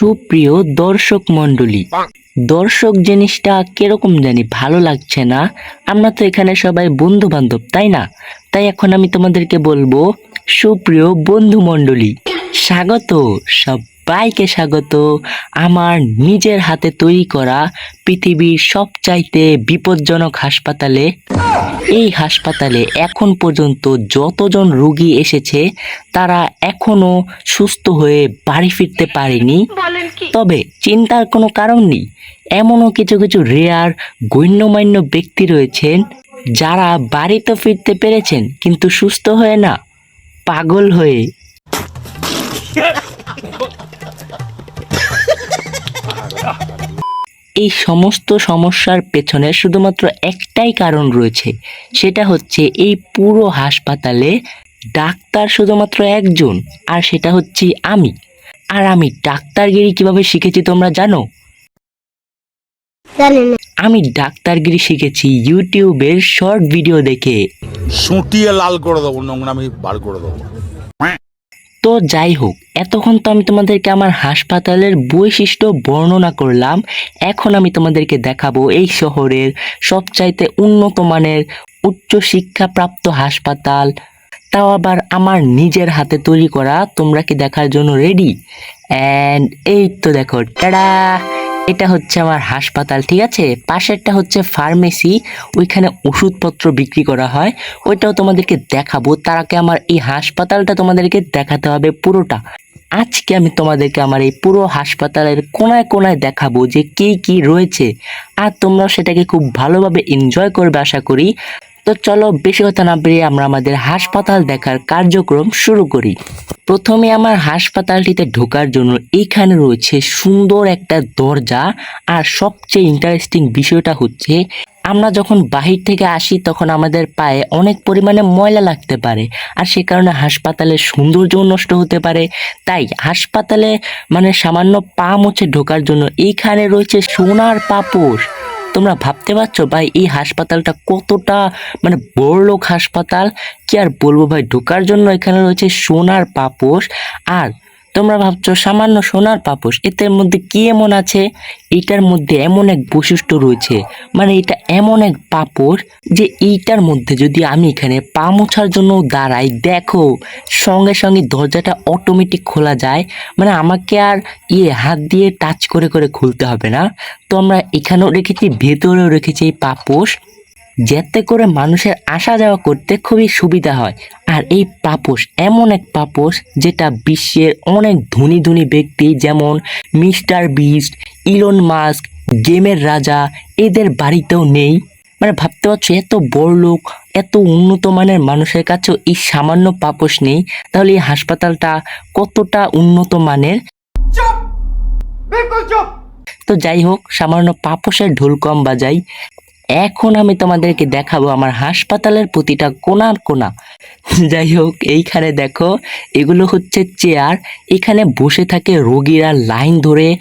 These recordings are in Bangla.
সুপ্রিয় দর্শক মণ্ডলী, দর্শক জিনিসটা কীরকম জানি ভালো লাগছে না? আমরা তো এখানে সবাই বন্ধু বান্ধব তাই না? তাই এখন আমি তোমাদেরকে বলব, সুপ্রিয় বন্ধু মণ্ডলী স্বাগত সবাইকে স্বাগত। আমার নিজের হাতে তৈরি করা পৃথিবীর সবচাইতে বিপজ্জনক হাসপাতালে। এই হাসপাতালে এখন পর্যন্ত যতজন রুগী এসেছে তারা এখনও সুস্থ হয়ে বাড়ি ফিরতে পারেনি। তবে চিন্তার কোনো কারণ নেই। এমনও কিছু কিছু রেয়ার গণ্যমান্য ব্যক্তি রয়েছেন যারা বাড়িতে ফিরতে পেরেছেন কিন্তু সুস্থ হয়ে না পাগল হয়ে। এই সমস্ত সমস্যার পেছনে শুধুমাত্র একটাই কারণ রয়েছে। সেটা হচ্ছে এই পুরো হাসপাতালে ডাক্তার শুধুমাত্র একজন আর সেটা হচ্ছে আমি। আর আমি ডাক্তারগিরি কীভাবে শিখেছি তোমরা জানো? আমি ডাক্তারগিরি শিখেছি ইউটিউবের শর্ট ভিডিও দেখে। সুটিয়ে লাল করে দেবো নোংরামি বার করে দেবো। তো যাই হোক, এতক্ষণ তো আমি তোমাদেরকে আমার হাসপাতালের বৈশিষ্ট্য বর্ণনা করলাম। এখন আমি তোমাদেরকে দেখাবো এই শহরের সবচাইতে উন্নত মানের উচ্চশিক্ষাপ্রাপ্ত হাসপাতাল। তাও আবার আমার নিজের হাতে তৈরি করা, তোমরা কি দেখার জন্য রেডি অ্যান্ড এই তো দেখো, টাডা! এটা হচ্ছে আমার হাসপাতাল, ঠিক আছে? পাশেরটা হচ্ছে ফার্মেসি ওইখানে ওষুধপত্র বিক্রি করা হয়। ওইটাও তোমাদেরকে দেখাবো। তার আগে আমার এই হাসপাতালটা তোমাদেরকে দেখাতে হবে পুরোটা। আজকে আমি তোমাদেরকে আমার এই পুরো হাসপাতালের কোনায় কোনায় দেখাবো যে কি কি রয়েছে। আর তোমরা সেটাকে খুব ভালোভাবে এনজয় করবে আশা করি। তো চলো, বেশি কথা না বেরিয়ে আমরা আমাদের হাসপাতাল দেখার কার্যক্রম শুরু করি। প্রথমে আমার হাসপাতালটিতে ঢোকার জন্য এইখানে রয়েছে সুন্দর একটা দরজা আর সবচেয়ে ইন্টারেস্টিং বিষয়টা হচ্ছে আমরা যখন বাহির থেকে আসি তখন আমাদের পায়ে অনেক পরিমাণে ময়লা লাগতে পারে আর সে কারণে হাসপাতালের সৌন্দর্য নষ্ট হতে পারে। তাই হাসপাতালে মানে সামান্য পা মুছে ঢোকার জন্য এইখানে রয়েছে সোনার পাপোশ। তোমরা ভাবতে পারছ ভাই, এই হাসপাতালটা কতটা মানে বড়লোক হাসপাতাল? কি আর বলব ভাই, ঢোকার জন্য এখানে রয়েছে সোনার পাপোশ আর তোমরা ভাবছ সামান্য সোনার পাপোশ, এটার মধ্যে কি এমন আছে? এটার মধ্যে এমন এক বৈশিষ্ট্য রয়েছে মানে এটা এমন এক পাপড় যে এইটার মধ্যে যদি আমি এখানে পা মোছার জন্য দাঁড়াই, দেখো, সঙ্গে সঙ্গে দরজাটা অটোমেটিক খোলা যায় মানে আমাকে আর ইয়ে হাত দিয়ে টাচ করে করে খুলতে হবে না। তো আমরা এখানেও রেখেছি, ভেতরেও রেখেছি এই পাপোশ। যাতে করে মানুষের আসা যাওয়া করতে খুবই সুবিধা হয়। আর এই পাপোশ এমন এক পাপোশ যেটা বিশ্বের অনেক ধনী ধনী ব্যক্তি যেমন মিস্টার বিস্ট ইলন মাস্ক গেমের রাজা এদের বাড়িতেও নেই। মানে ভাবতে পারছ এত বড় লোক এত উন্নত মানের মানুষের কাছেও এই সামান্য পাপোশ নেই। তাহলে এই হাসপাতালটা কতটা উন্নত মানের? তো যাই হোক সামান্য পাপোশের ঢোল কম বাজাই। এখন আমি তোমাদেরকে দেখাবো আমার হাসপাতালের প্রতিটা কোনার কোনা। যাই হোক, এইখানে দেখো, এগুলো হচ্ছে চেয়ার। এখানে বসে থাকে রোগীরা লাইন ধরে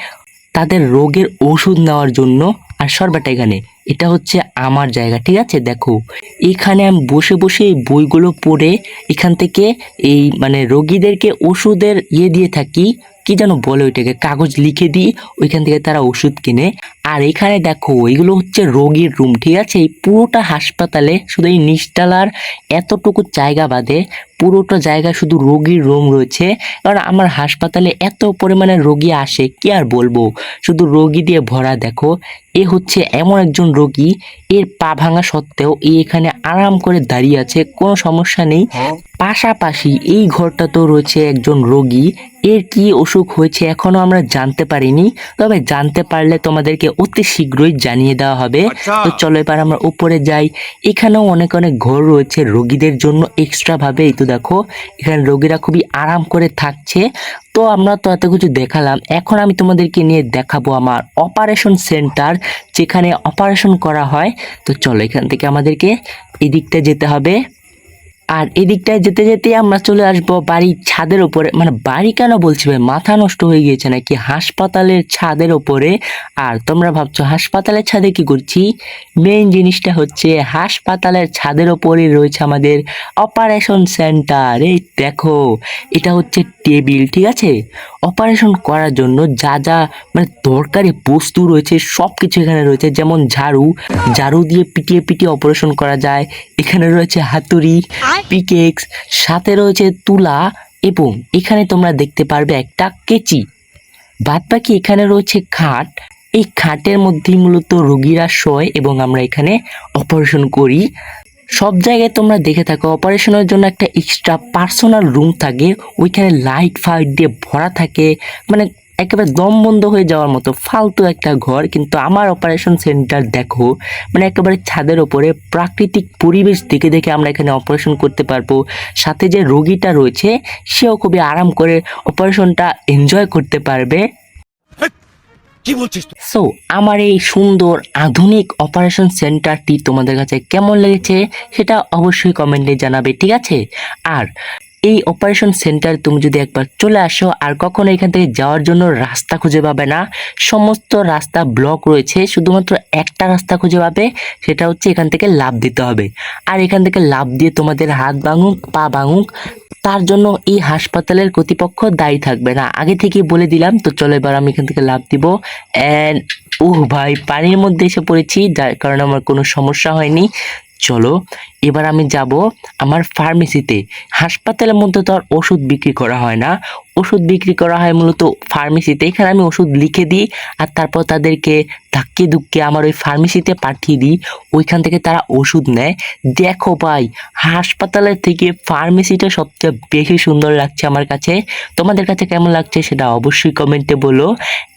তাদের রোগের ওষুধ নেওয়ার জন্য। আর সর্বাটা এখানে, এটা হচ্ছে আমার জায়গা, ঠিক আছে? দেখো, এখানে আমি বসে বসে এই বইগুলো পড়ে এখান থেকে এই মানে রোগীদেরকে ওষুধের ইয়ে দিয়ে থাকি কি যেন বলে ওইটাকে? কাগজ লিখে দিই ওইখান থেকে তারা ওষুধ কিনে। আর এখানে দেখো, ওইগুলো হচ্ছে রোগীর রুম ঠিক আছে? এই পুরোটা হাসপাতালে শুধু এই নিচতলার এতটুকু জায়গা বাদে পুরোটা জায়গা শুধু রোগীর রুম রয়েছে। কারণ আমার হাসপাতালে এত পরিমাণে রোগী আসে কি আর বলব? শুধু রোগী দিয়ে ভরা দেখো। এ হচ্ছে এমন একজন রোগী এর পা ভাঙা সত্ত্বেও এ এখানে আরাম করে দাঁড়িয়ে আছে কোনো সমস্যা নেই। পাশাপাশি এই ঘরটাতেও রয়েছে একজন রোগী এর কি অসুখ হয়েছে এখনও আমরা জানতে পারিনি। তবে জানতে পারলে তোমাদেরকে অতি শীঘ্রই জানিয়ে দেওয়া হবে। তো চলো এবার আমরা উপরে যাই। এখানেও অনেক অনেক ঘর রয়েছে রোগীদের জন্য এক্সট্রা ভাবে এই তো দেখো, এখানে রোগীরা খুবই আরাম করে থাকছে। তো আমরা তো এত কিছু দেখালাম। এখন আমি তোমাদেরকে নিয়ে দেখাবো আমার অপারেশন সেন্টার যেখানে অপারেশন করা হয়। তো চলো এখান থেকে আমাদেরকে এদিকটা যেতে হবে। আর এদিকটায় যেতে যেতে আমরা চলে আসব বাড়ির ছাদের উপরে। মানে বাড়ি কেন বলছি ভাই? মাথা নষ্ট হয়ে গিয়েছে নাকি হাসপাতালের ছাদের উপরে? আর তোমরা ভাবছ হাসপাতালের ছাদে কি করছি? মেইন জিনিসটা হচ্ছে হাসপাতালের ছাদের ওপরে রয়েছে আমাদের অপারেশন সেন্টার এই দেখো, এটা হচ্ছে টেবিল, ঠিক আছে? অপারেশন করার জন্য যা যা মানে দরকারি বস্তু রয়েছে সব কিছু এখানে রয়েছে। যেমন ঝাড়ু ঝাড়ু দিয়ে পিটিয়ে পিটিয়ে অপারেশন করা যায়। এখানে রয়েছে হাতুড়ি পিকেক্স সাথে রয়েছে তুলা এবং এখানে তোমরা দেখতে পারবে একটা কেচি। বাদ বাকি এখানে রয়েছে খাট। এই খাটের মধ্যেই মূলত রোগীরা শোয় এবং আমরা এখানে অপারেশন করি। সব জায়গায় তোমরা দেখে থাকো অপারেশনের জন্য একটা এক্সট্রা পার্সোনাল রুম থাকে। ওইখানে লাইট ফাইট দিয়ে ভরা থাকে। মানে একেবারে দম বন্ধ হয়ে যাওয়ার মতো ফালতু একটা ঘর কিন্তু আমার অপারেশন সেন্টার দেখো মানে একেবারে ছাদের ওপরে প্রাকৃতিক পরিবেশ দেখে দেখে আমরা এখানে অপারেশন করতে পারব। সাথে যে রোগীটা রয়েছে সেও খুবই আরাম করে অপারেশনটা এনজয় করতে পারবে। কি বলছিস সো আমার এই সুন্দর আধুনিক অপারেশন সেন্টারটি তোমাদের কাছে কেমন লেগেছে সেটা অবশ্যই কমেন্টে জানাবে ঠিক আছে? আর এই অপারেশন সেন্টার তুমি যদি একবার চলে আসো আর কখনো এখান থেকে যাওয়ার জন্য রাস্তা খুঁজে পাবে না, সমস্ত রাস্তা ব্লক রয়েছে, শুধুমাত্র একটা রাস্তা খুঁজে পাবে, সেটা হচ্ছে এখান থেকে লাভ দিতে হবে। আর এখান থেকে লাভ দিয়ে তোমাদের হাত ভাঙুক, পা ভাঙুক, তার জন্য এই হাসপাতালের কর্তৃপক্ষ দায়ী থাকবে না। আগে থেকে বলে দিলাম, তো চলো এবার আমি এখান থেকে লাভ দিব। অ্যান্ড ওহ ভাই, পানির মধ্যে এসে পড়েছি, যার কারণে আমার কোনো সমস্যা হয়নি। চলো, এবার আমি যাব আমার ফার্মেসিতে হাসপাতালের মধ্যে তো আর ওষুধ বিক্রি করা হয় না। ওষুধ বিক্রি করা হয় মূলত ফার্মেসিতে এখানে আমি ওষুধ লিখে দিই আর তারপর তাদেরকে ধাক্কে ধুক্কে আমার ওই ফার্মেসিতে পাঠিয়ে দিই। ওইখান থেকে তারা ওষুধ নেয়। দেখো ভাই, হাসপাতালের থেকে ফার্মেসিটা সবচেয়ে বেশি সুন্দর লাগছে আমার কাছে। তোমাদের কাছে কেমন লাগছে সেটা অবশ্যই কমেন্টে বলো।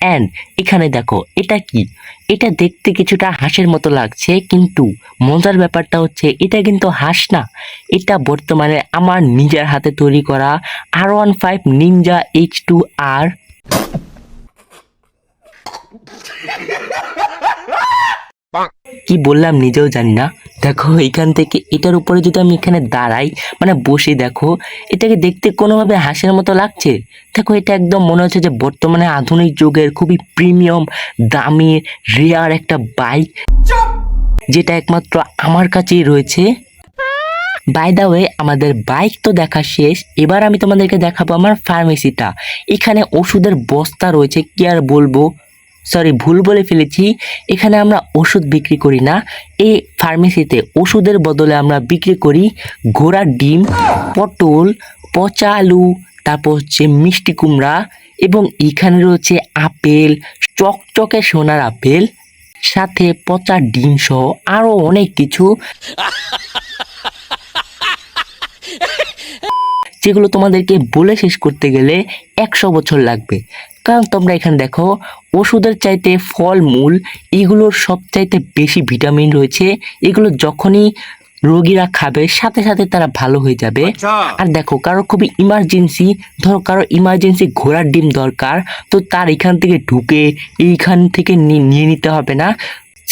অ্যান্ড এখানে দেখো, এটা কি? এটা দেখতে কিছুটা হাঁসের মতো লাগছে, কিন্তু মজার ব্যাপারটা হচ্ছে এটা কিন্তু হাঁস না। এটা বর্তমানে আমার নিজের হাতে তৈরি করা R one five Ninja H two আর কি বললাম নিজেও জানি না। দেখো এখান থেকে এটার উপরে যদি আমি এখানে দাঁড়াই মানে বসে দেখো এটাকে দেখতে কোনোভাবে হাসির মতো লাগছে। দেখো এটা একদম মনে হচ্ছে যে বর্তমানে আধুনিক যুগের খুবই প্রিমিয়াম দামি রেয়ার একটা বাইক যেটা একমাত্র আমার কাছেই রয়েছে। বাই দা ওয়ে আমাদের বাইক তো দেখা শেষ। এবার আমি তোমাদেরকে দেখাবো আমার ফার্মেসিটা এখানে ওষুধের বস্তা রয়েছে, কি আর বলব? সরি ভুল বলে ফেলেছি। এখানে আমরা ওষুধ বিক্রি করি না। এই ফার্মেসিতে ওষুধের বদলে আমরা বিক্রি করি ঘোড়ার ডিম, পটল, পচা আলু, তারপর হচ্ছে মিষ্টি কুমড়া এবং এখানে রয়েছে আপেল, চকচকে সোনার আপেল, সাথে পচা ডিম সহ আরও অনেক কিছু। যেগুলো তোমাদেরকে বলে শেষ করতে গেলে একশো বছর লাগবে। কারণ তোমরা এখানে দেখো ওষুধের চাইতে ফলমূল এগুলোর সব চাইতে বেশি ভিটামিন রয়েছে। এগুলো যখনই রোগীরা খাবে সাথে সাথে তারা ভালো হয়ে যাবে। আর দেখো কারও খুবই ইমার্জেন্সি ধরো কারও ইমার্জেন্সি ঘোড়ার ডিম দরকার তো তার এখান থেকে ঢুকে এইখান থেকে নিয়ে নিতে হবে না।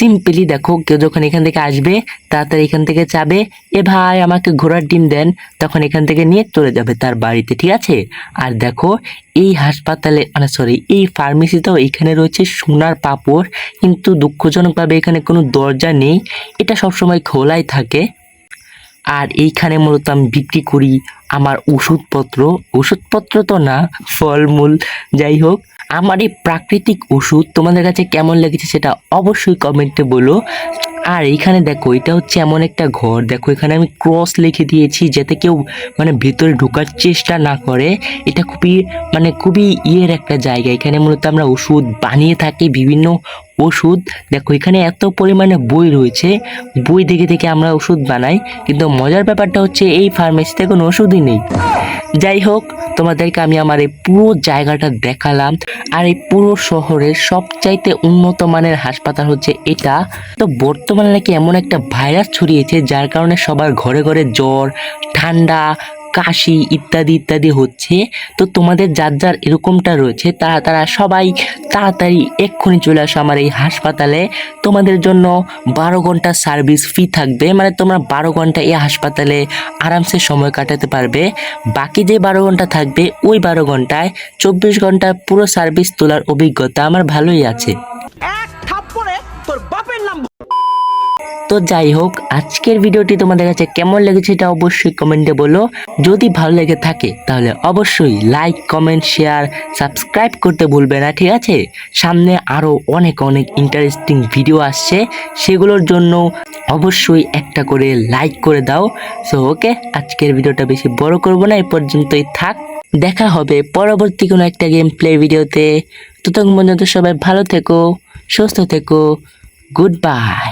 সিম্পলি দেখো, কেউ যখন এখান থেকে আসবে, তাড়াতাড়ি এখান থেকে যাবে, এ ভাই, আমাকে ঘোড়ার ডিম দেন। তখন এখান থেকে নিয়ে চলে যাবে তার বাড়িতে, ঠিক আছে? আর দেখো, এই হাসপাতালে মানে সরি এই ফার্মেসিতেও এখানে রয়েছে সোনার পাপড়, কিন্তু দুঃখজনকভাবে এখানে কোনো দরজা নেই। এটা সবসময় খোলাই থাকে। আর এইখানে মূলত আমি বিক্রি করি আমার ওষুধপত্র। ওষুধপত্র তো না, ফলমূল, যাই হোক। আমার এই প্রাকৃতিক ওষুধ, তোমাদের কাছে কেমন লেগেছে সেটা অবশ্যই কমেন্টে বলো। আর এইখানে দেখো, এটা হচ্ছে এমন একটা ঘর। দেখো, এখানে আমি ক্রস লিখে দিয়েছি যাতে কেউ মানে ভিতরে ঢোকার চেষ্টা না করে। এটা খুবই মানে খুবই ইয়ের একটা জায়গা। এখানে মূলত আমরা ওষুধ বানিয়ে থাকি, বিভিন্ন ওষুধ। দেখো এখানে এত পরিমাণে বই রয়েছে। বই দেখে দেখে আমরা ওষুধ বানাই, কিন্তু মজার ব্যাপারটা হচ্ছে এই ফার্মেসিতে কোনো ওষুধই নেই। যাই হোক, তোমাদেরকে আমি আমার এই পুরো জায়গাটা দেখালাম। আর এই পুরো শহরের সবচাইতে উন্নত মানের হাসপাতাল হচ্ছে এটা। তো বর্তমানে নাকি এমন একটা ভাইরাস ছড়িয়েছে, যার কারণে সবার ঘরে ঘরে জ্বর, ঠান্ডা কাশি ইত্যাদি ইত্যাদি হচ্ছে, তো তোমাদের যার যার এরকমটা রয়েছে, তারা তারা সবাই তাড়াতাড়ি এক্ষুনি চলে আসো আমার এই হাসপাতালে। তোমাদের জন্য বারো ঘণ্টা সার্ভিস ফ্রি থাকবে মানে তোমরা বারো ঘণ্টা এই হাসপাতালে আরামসে সময় কাটাতে পারবে। বাকি যে বারো ঘণ্টা থাকবে, ওই বারো ঘন্টায় চব্বিশ ঘণ্টা পুরো সার্ভিস তোলার অভিজ্ঞতা আমার ভালোই আছে। তো যাই হোক, আজকের ভিডিওটি তোমাদের কাছে কেমন লেগেছে এটা অবশ্যই কমেন্টে বলো। যদি ভালো লেগে থাকে, তাহলে অবশ্যই লাইক কমেন্ট শেয়ার সাবস্ক্রাইব করতে ভুলবে না, ঠিক আছে? সামনে আরও অনেক অনেক ইন্টারেস্টিং ভিডিও আসছে। সেগুলোর জন্য অবশ্যই একটা করে লাইক করে দাও। সো ওকে আজকের ভিডিওটা বেশি বড় করব না এই পর্যন্তই থাক। দেখা হবে পরবর্তী কোনো একটা গেম প্লে ভিডিওতে তো ততক্ষণ পর্যন্ত সবাই ভালো থেকো, সুস্থ থেকো গুড বাই